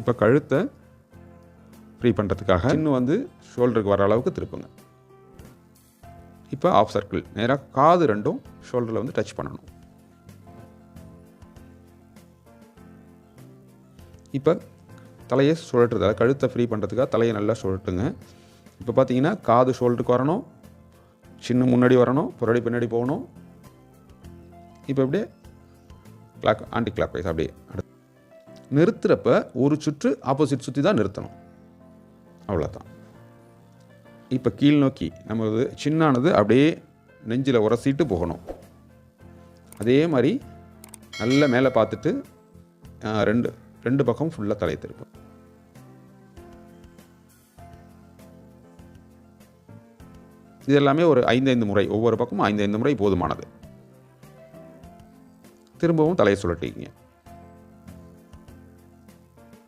இப்போ கழுத்தை ஃப்ரீ பண்ணுறதுக்காக இன்னும் வந்து ஷோல்டருக்கு வர அளவுக்கு திருப்புங்க. இப்போ ஆஃப் சர்க்கிள் நேராக காது ரெண்டும் ஷோல்டரில் வந்து டச் பண்ணணும். இப்போ தலையை சுழட்டுறது அதாவது கழுத்தை ஃப்ரீ பண்ணுறதுக்காக தலையை நல்லா சுழட்டுங்க இப்போ பார்த்தீங்கன்னா காது ஷோல்டருக்கு வரணும் சின்ன முன்னாடி வரணும் புறடி பின்னாடி போகணும். இப்போ அப்படியே கிளாக் ஆன்டி கிளாக் வைஸ் அப்படியே அடுத்து நிறுத்துறப்ப ஒரு சுற்று ஆப்போசிட் சுற்றி தான் நிறுத்தணும். அவ்வளோதான் இப்போ கீழ் நோக்கி நமது சின்னானது அப்படியே நெஞ்சில் உரசிட்டு போகணும். அதே மாதிரி நல்ல மேலே பார்த்துட்டு ரெண்டு ரெண்டு பக்கம் ஃபுல்லாக தலையை திருப்போம் இது எல்லாமே ஒரு ஐந்தைந்து முறை. ஒவ்வொரு பக்கமும் ஐந்து ஐந்து முறை போதுமானது. திரும்பவும் தலையை சுழட்டிக்கிங்க